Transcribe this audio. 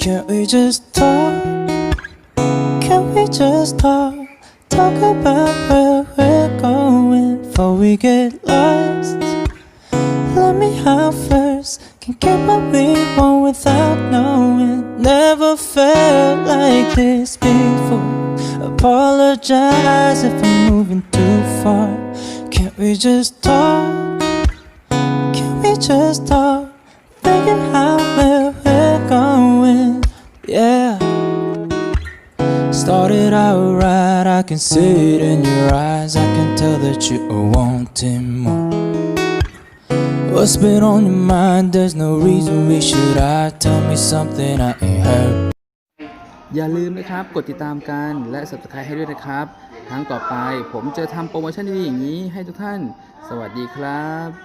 Can't we just talk? Can we just talk? Talk about where we're going before we get lost. Let me out first. Can get what we want without knowing. Never felt like this before. Apologize if I'm moving too far. Can't we just talk? Can we just talk? Started out right, I can see it in your eyes. I can tell that you are wanting more. What's been on your mind? There's no reason we should I Tell me something I ain't heard. อย่าลืมนะครับ กดติดตามกันและ subscribe ให้ด้วยนะครับ ครั้งต่อไปผมจะทำโปรโมชั่นดีๆอย่างนี้ให้ทุกท่าน สวัสดีครับ